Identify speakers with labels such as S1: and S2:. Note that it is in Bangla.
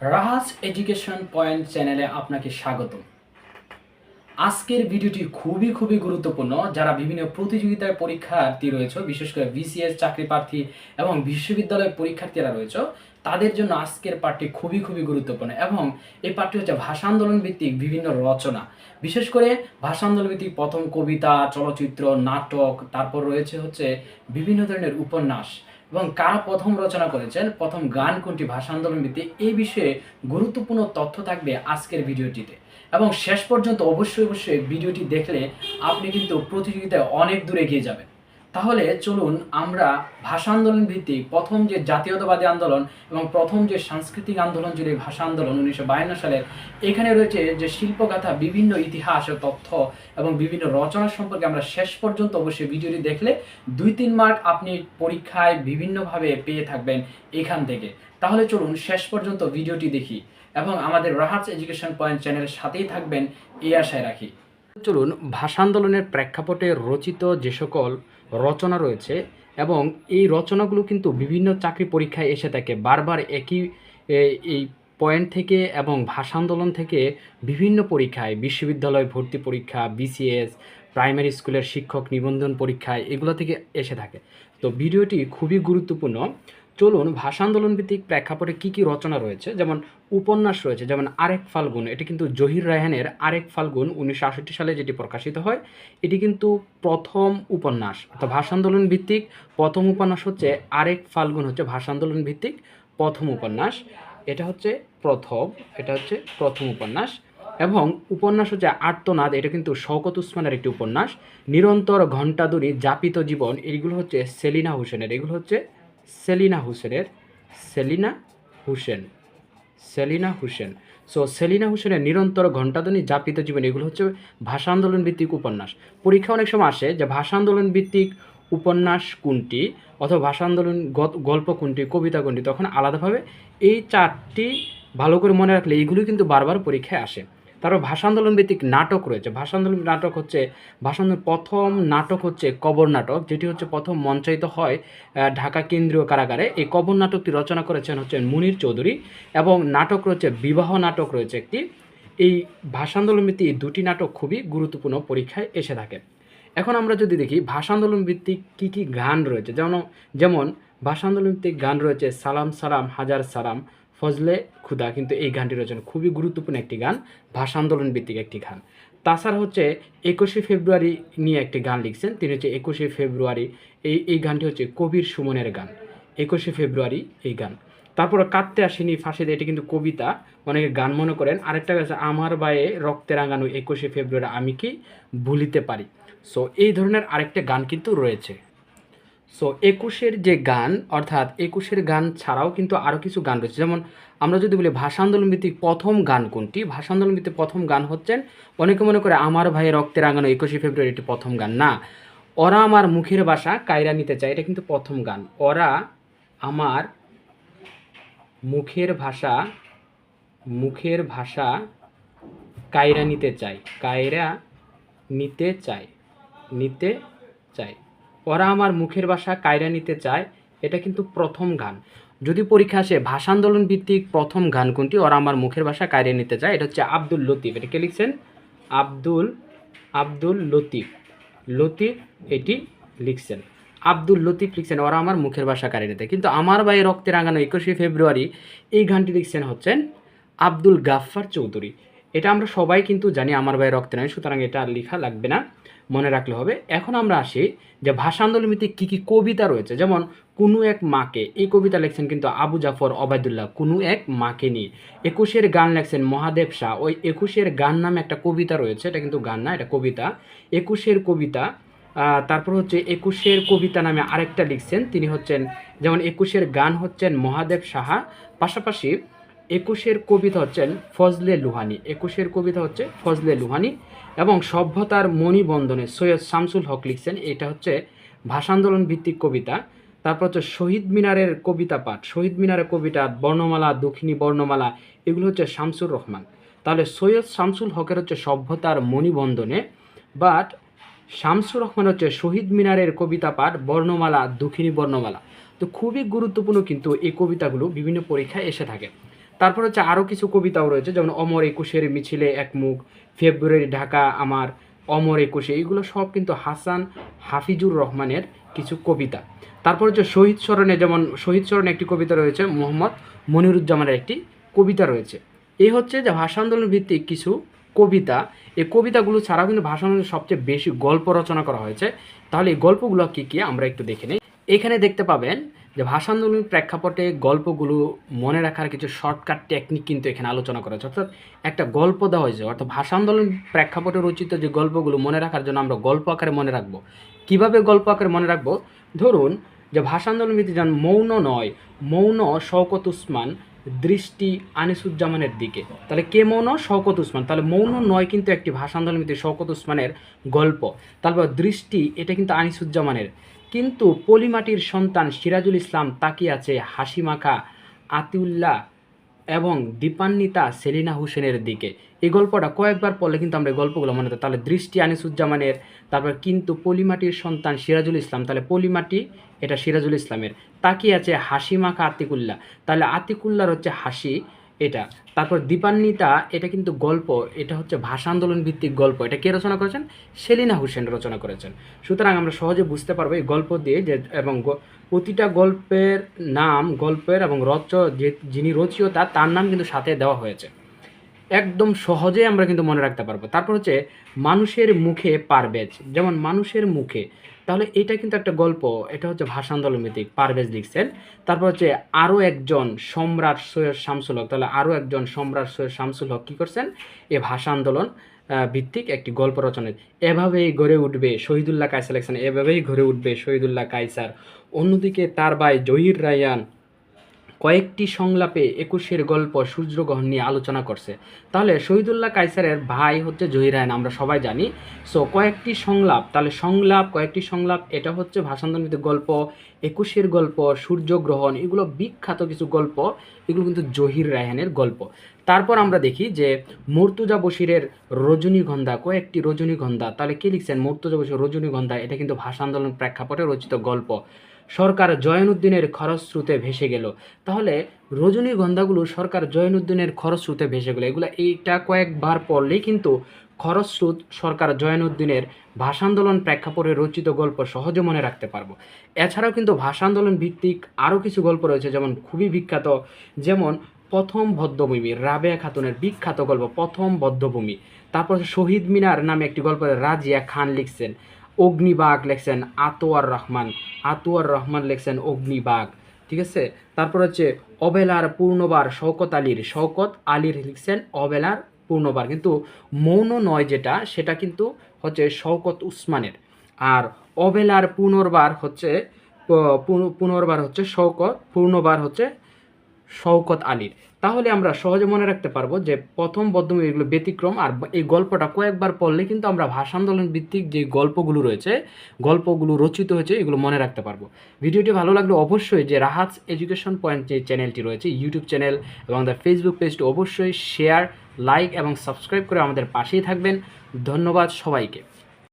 S1: রাহাস এডুকেশন পয়েন্ট চ্যানেলে আপনাকে স্বাগত আজকের ভিডিওটি খুবই খুবই গুরুত্বপূর্ণ। যারা বিভিন্ন প্রতিযোগিতায় পরীক্ষার্থী রয়েছে, বিশেষ করে বিসিএস চাকরি প্রার্থী এবং বিশ্ববিদ্যালয়ের পরীক্ষার্থীরা রয়েছে, তাদের জন্য আজকের পাঠটি খুবই খুবই গুরুত্বপূর্ণ এবং এই পাঠটি হচ্ছে ভাষা আন্দোলন ভিত্তিক বিভিন্ন রচনা। বিশেষ করে ভাষা আন্দোলন ভিত্তিক প্রথম কবিতা, চলচ্চিত্র, নাটক, তারপর রয়েছে হচ্ছে বিভিন্ন ধরনের উপন্যাস। এবং কারা প্রথম রচনা করেছেন, প্রথম গান কোনটি, ভাষা আন্দোলন ভিত্তিক, এই বিষয়ে গুরুত্বপূর্ণ তথ্য থাকবে আজকের ভিডিওটিতে। এবং শেষ পর্যন্ত অবশ্যই অবশ্যই ভিডিওটি দেখলে আপনি কিন্তু প্রতিযোগিতায় অনেক দূরে এগিয়ে যাবেন। তাহলে চলুন আমরা ভাষা আন্দোলন ভিত্তিক প্রথম যে জাতীয়তাবাদী আন্দোলন এবং প্রথম যে সাংস্কৃতিক আন্দোলন এই ভাষা আন্দোলন উনিশশো বায়ান্ন সালের, এখানে রয়েছে যে শিল্পগাথা, বিভিন্ন ইতিহাস ও তথ্য এবং বিভিন্ন রচনা সম্পর্কে আমরা শেষ পর্যন্ত অবশ্যই ভিডিওটি দেখলে দুই তিন মার্ক আপনি পরীক্ষায় বিভিন্নভাবে পেয়ে থাকবেন এখান থেকে। তাহলে চলুন শেষ পর্যন্ত ভিডিওটি দেখি এবং আমাদের রাহাটস এডুকেশন পয়েন্ট চ্যানেলের সাথেই থাকবেন এই আশায় রাখি। চলুন ভাষা আন্দোলনের প্রেক্ষাপটে রচিত যে সকল রচনা রয়েছে এবং এই রচনাগুলো কিন্তু বিভিন্ন চাকরি পরীক্ষায় এসে থাকে। বারবার একই এই পয়েন্ট থেকে এবং ভাষা আন্দোলন থেকে বিভিন্ন পরীক্ষায়, বিশ্ববিদ্যালয় ভর্তি পরীক্ষা, বিসিএস, প্রাইমারি স্কুলের শিক্ষক নিবন্ধন পরীক্ষায় এগুলো থেকে এসে থাকে। তো ভিডিওটি খুবই গুরুত্বপূর্ণ। চলুন ভাষা আন্দোলন ভিত্তিক প্রেক্ষাপটে কী কী রচনা রয়েছে? যেমন উপন্যাস রয়েছে, যেমন আরেক ফাল্গুন। এটি কিন্তু জহির রায়হানের আরেক ফাল্গুন, উনিশশো সালে যেটি প্রকাশিত হয়। এটি কিন্তু প্রথম উপন্যাস। অর্থাৎ ভাষা আন্দোলন ভিত্তিক প্রথম উপন্যাস হচ্ছে আরেক ফাল্গুন হচ্ছে ভাষা আন্দোলন ভিত্তিক প্রথম উপন্যাস। এটা হচ্ছে প্রথম, এটা হচ্ছে প্রথম উপন্যাস। এবং উপন্যাস হচ্ছে আর্তনাদ, এটা কিন্তু শওকত উসমানের একটি উপন্যাস। নিরন্তর ঘণ্টাদুরি, যাপিত জীবন এইগুলো হচ্ছে সেলিনা হোসেনের, এগুলো হচ্ছে সেলিনা হোসেনের, সেলিনা হুসেন সেলিনা হুসেন। সো সেলিনা হুসেনের নিরন্তর ঘণ্টাধ্বনি যাপিত জীবন, এগুলো হচ্ছে ভাষা আন্দোলন ভিত্তিক উপন্যাস। পরীক্ষা অনেক সময় আসে যে ভাষা আন্দোলন ভিত্তিক উপন্যাস কোনটি অথবা ভাষা আন্দোলন গল্প কোনটি, কবিতা কোনটি, তখন আলাদাভাবে এই চারটি ভালো করে মনে রাখলে এইগুলো কিন্তু বারবার পরীক্ষায় আসে। তারপর ভাষা আন্দোলন ভিত্তিক নাটক রয়েছে। ভাষা আন্দোলন নাটক হচ্ছে ভাষা প্রথম নাটক হচ্ছে কবর নাটক, যেটি হচ্ছে প্রথম মঞ্চায়িত হয় ঢাকা কেন্দ্রীয় কারাগারে। এই কবর নাটকটি রচনা করেছেন হচ্ছেন মুনির চৌধুরী এবং নাটক রয়েছে, বিবাহ নাটক রয়েছে একটি। এই ভাষা আন্দোলন ভিত্তিক এই দুটি নাটক খুবই গুরুত্বপূর্ণ পরীক্ষায় এসে থাকে। এখন আমরা যদি দেখি ভাষা আন্দোলন ভিত্তিক কী কী গান রয়েছে? যেমন যেমন ভাষা আন্দোলন ভিত্তিক গান রয়েছে, সালাম সালাম, হাজার সালাম ফজলে খুদা কিন্তু এই গানটি রয়েছে খুবই গুরুত্বপূর্ণ একটি গান ভাষা আন্দোলন ভিত্তিক একটি গান। তাছাড়া হচ্ছে একুশে ফেব্রুয়ারি নিয়ে একটি গান লিখছেন, তিনি হচ্ছে একুশে ফেব্রুয়ারি, এই এই গানটি হচ্ছে কবির সুমনের গান। একুশে ফেব্রুয়ারি এই গান। তারপর কাঁদতে আসেনি ফাঁসিতে, এটি কিন্তু কবিতা, অনেকে গান মনে করেন। আরেকটা আছে, আমার বায়ে রক্তে রাঙানো একুশে ফেব্রুয়ারি আমি কি ভুলিতে পারি? সো এই ধরনের আরেকটা গান কিন্তু রয়েছে। সো একুশের যে গান, অর্থাৎ একুশের গান ছাড়াও কিন্তু আরও কিছু গান রয়েছে। যেমন আমরা যদি বলি ভাষা আন্দোলন ভিত্তিক প্রথম গান কোনটি? ভাষা আন্দোলন ভিত্তিক প্রথম গান হচ্ছেন অনেকে মনে করে আমার ভাই রক্তে রাঙানো একুশে ফেব্রুয়ারি এটি প্রথম গান। না, ওরা আমার মুখের ভাষা কায়রা নিতে চায়, এটা কিন্তু প্রথম গান। ওরা আমার মুখের ভাষা মুখের ভাষা কায়রা নিতে চায়। কায়রা নিতে চায় নিতে চায়। ওরা আমার মুখের ভাষা কায়রা নিতে চায়, এটা কিন্তু প্রথম গান। যদি পরীক্ষা আসে ভাষা আন্দোলন ভিত্তিক প্রথম গান কোনটি, ওরা আমার মুখের ভাষা কায়রা নিতে চায়, এটা হচ্ছে আব্দুল লতিফ। এটা কে লিখছেন? আব্দুল আব্দুল লতিফ। লতিফ, এটি লিখছেন। আব্দুল লতিফ লিখছেন, ওরা আমার মুখের ভাষা কায়রা নিতে কিন্তু আমার ভাই রক্তে রাঙানো একুশে ফেব্রুয়ারি, এই গানটি লিখছেন হচ্ছেন আব্দুল গাফফার চৌধুরী। এটা আমরা সবাই কিন্তু জানি, আমার ভাই রক্তে নয় সুতরাং এটা লেখা লাগবে না। মনে রাখলে হবে। এখন আমরা আসি যে ভাষা আন্দোলন ভিত্তিক কী কী কবিতা রয়েছে। যেমন, কোনো এক মাকে এই কবিতা লেখছেন কিন্তু আবু জাফর অবায়দুল্লাহ কোনো এক মাকে নিয়ে একুশের গান লেখছেন মহাদেব শাহ। ওই একুশের গান নামে একটা কবিতা রয়েছে, এটা কিন্তু গান না, এটা কবিতা। একুশের কবিতা তারপর হচ্ছে একুশের কবিতা নামে আরেকটা লিখছেন, তিনি হচ্ছেন, যেমন, একুশের গান হচ্ছেন মহাদেব সাহা পাশাপাশি একুশের কবিতা হচ্ছেন ফজলে লুহানি। একুশের কবিতা হচ্ছে ফজলে লুহানি এবং সভ্যতার মণিবন্ধনে সৈয়দ শামসুল হক লিখছেন, এটা হচ্ছে ভাষা আন্দোলন ভিত্তিক কবিতা। তারপর হচ্ছে শহীদ মিনারের কবিতা পাঠ। শহীদ মিনারের কবিতা, বর্ণমালা দক্ষিণী বর্ণমালা, এগুলো হচ্ছে শামসুর রহমান। তাহলে সৈয়দ শামসুল হকের হচ্ছে সভ্যতার মণিবন্ধনে বাট শামসুর রহমান হচ্ছে শহীদ মিনারের কবিতা পাঠ, বর্ণমালা দক্ষিণী বর্ণমালা। তো খুবই গুরুত্বপূর্ণ কিন্তু এই কবিতাগুলো বিভিন্ন পরীক্ষায় এসে থাকে। তারপর হচ্ছে আরও কিছু কবিতাও রয়েছে, যেমন অমর একুশের মিছিলে এক মুখ, ফেব্রুয়ারি ঢাকা আমার অমর একুশে এইগুলো সব কিন্তু হাসান হাফিজুর রহমানের কিছু কবিতা। তারপর হচ্ছে শহীদ স্মরণে, যেমন শহীদ স্মরণে একটি কবিতা রয়েছে, মোহাম্মদ মনিরুজ্জামানের একটি কবিতা রয়েছে। এই হচ্ছে যে ভাষা আন্দোলন ভিত্তিক কিছু কবিতা এই কবিতাগুলো ছাড়াও কিন্তু ভাষা আন্দোলনের সবচেয়ে বেশি গল্প রচনা করা হয়েছে। তাহলে এই গল্পগুলো কী কী, আমরা একটু দেখে নিই। এখানে দেখতে পাবেন যে ভাষা আন্দোলনের প্রেক্ষাপটে গল্পগুলো মনে রাখার কিছু শর্টকাট টেকনিক কিন্তু এখানে আলোচনা করা হয়েছে। অর্থাৎ একটা গল্প দেওয়া হয়েছে, অর্থাৎ ভাষা আন্দোলন প্রেক্ষাপটে রচিত যে গল্পগুলো মনে রাখার জন্য আমরা গল্প আকারে মনে রাখব। কীভাবে গল্প আকারে মনে রাখব? ধরুন যে ভাষা আন্দোলন ভিত্তি যেমন মৌন নয়, মৌন শওকত উসমান দৃষ্টি আনিসুজ্জামানের দিকে। তাহলে কে মৌন? শওকত উসমান। তাহলে মৌন নয় কিন্তু একটি ভাষা আন্দোলন ভিত্তিক শওকত উসমানের গল্প। তারপর দৃষ্টি, এটা কিন্তু আনিসুজ্জামানের। কিন্তু পলিমাটির সন্তান সিরাজুল ইসলাম তাকিয়ে আছে হাসিমাখা, আতিউল্লাহ এবং দীপান্বিতা সেলিনা হোসেনের দিকে। এই গল্পটা কয়েকবার পড়লে কিন্তু আমরা এই গল্পগুলো মনে থাকে তাহলে দৃষ্টি আনিসুজ্জামানের, তারপর কিন্তু পলিমাটির সন্তান সিরাজুল ইসলাম, তাহলে পলিমাটি এটা সিরাজুল ইসলামের। তাকিয়ে আছে হাসিমাখা, আতিকুল্লাহ। তাহলে আতিকুল্লার হচ্ছে হাসি এটা। তারপর দীপান্বিতা, এটা কিন্তু গল্প, এটা হচ্ছে ভাষা আন্দোলন ভিত্তিক গল্প। এটা কে রচনা করেছেন? সেলিনা হোসেন রচনা করেছেন। সুতরাং আমরা সহজে বুঝতে পারব এই গল্প দিয়ে যে, এবং প্রতিটা গল্পের নাম, গল্পের এবং রচ, যে, যিনি রচিয়তা তার নাম কিন্তু সাথে দেওয়া হয়েছে। একদম সহজে আমরা কিন্তু মনে রাখতে পারব। তারপর হচ্ছে, মানুষের মুখে পারবেজ যেমন মানুষের মুখে তাহলে এটা কিন্তু একটা গল্প, এটা হচ্ছে ভাষা আন্দোলন ভিত্তিক পারভেজ লিখছেন তারপর হচ্ছে আরও একজন সম্রাট সৈয়দ শামসুল হক, তাহলে আরও একজন সম্রাট সৈয়দ শামসুল হক কী করছেন? এ ভাষা আন্দোলন ভিত্তিক একটি গল্প রচনা। এভাবেই গড়ে উঠবে শহীদুল্লাহ কায়সার লেখছেন, এভাবেই গড়ে উঠবে শহীদুল্লাহ কায়সার। অন্যদিকে তার ভাই জহির রায়ান কয়েকটি সংলাপে একুশের গল্প সূর্যগ্রহণ নিয়ে আলোচনা করছে। তাহলে শহীদুল্লাহ কাইসারের ভাই হচ্ছে জহিরায়ন, আমরা সবাই জানি। সো কয়েকটি সংলাপ, তাহলে সংলাপ, কয়েকটি সংলাপ, এটা হচ্ছে ভাষান্তরিত গল্প, একুশের গল্প, সূর্যগ্রহণ, এগুলো বিখ্যাত কিছু গল্প, এগুলো কিন্তু জহির রায়হানের গল্প। তারপর আমরা দেখি যে মর্তুজা বশিরের রজনীগন্ধা, কয়েকটি রজনীগন্ধা, তাহলে কে লিখছেন? মর্তুজা বশির রজনীগন্ধা, এটা কিন্তু ভাষা আন্দোলন প্রেক্ষাপটে রচিত গল্প। সরকার জয়নুদ্দিনের খরস্রোতে ভেসে গেল। তাহলে রজনীগন্ধাগুলো সরকার জয়নুদ্দিনের খরস্রোতে ভেসে গেল। এগুলো এইটা কয়েকবার পড়লেই কিন্তু খরস্রোত সরকার জয়নুদ্দিনের ভাষা আন্দোলন প্রেক্ষাপটে রচিত গল্প সহজে মনে রাখতে পারব। এছাড়াও কিন্তু ভাষা আন্দোলন ভিত্তিক আরও কিছু গল্প রয়েছে, যেমন খুবই বিখ্যাত, যেমন প্রথম বদ্ধভূমি রাবেয়া খাতুনের বিখ্যাত গল্প প্রথম বদ্ধভূমি তারপর শহীদ মিনার নামে একটি গল্প রাজিয়া খান লিখছেন। অগ্নিবাগ লেখছেন আতোয়ার রহমান। আতোয়ার রহমান লেখছেন অগ্নিবাগ। ঠিক আছে? তারপর হচ্ছে অবেলার পূর্ণবার শওকত আলীর। শওকত আলীর লিখছেন অবেলার পূর্ণবার। কিন্তু মৌন নয় যেটা, সেটা কিন্তু হচ্ছে শওকত উসমানের। আর অবেলার পুনর্বার হচ্ছে পুনর্বার হচ্ছে শওকত, পূর্ণবার হচ্ছে শওকত আলীর। তাহলে আমরা সহজে মনে রাখতে পারব যে প্রথম বদ্ধমূল এগুলো ব্যতিক্রম আর এই গল্পটা কয়েকবার পড়লে কিন্তু আমরা ভাষা আন্দোলন ভিত্তিক যে গল্পগুলো রয়েছে, গল্পগুলো রচিত হয়েছে, এগুলো মনে রাখতে পারব। ভিডিওটি ভালো লাগলে অবশ্যই যে রাহাত এডুকেশন পয়েন্ট যে চ্যানেলটি রয়েছে, ইউটিউব চ্যানেল এবং দ্য ফেসবুক পেজটি অবশ্যই শেয়ার, লাইক এবং সাবস্ক্রাইব করে আমাদের পাশেই থাকবেন। ধন্যবাদ সবাইকে।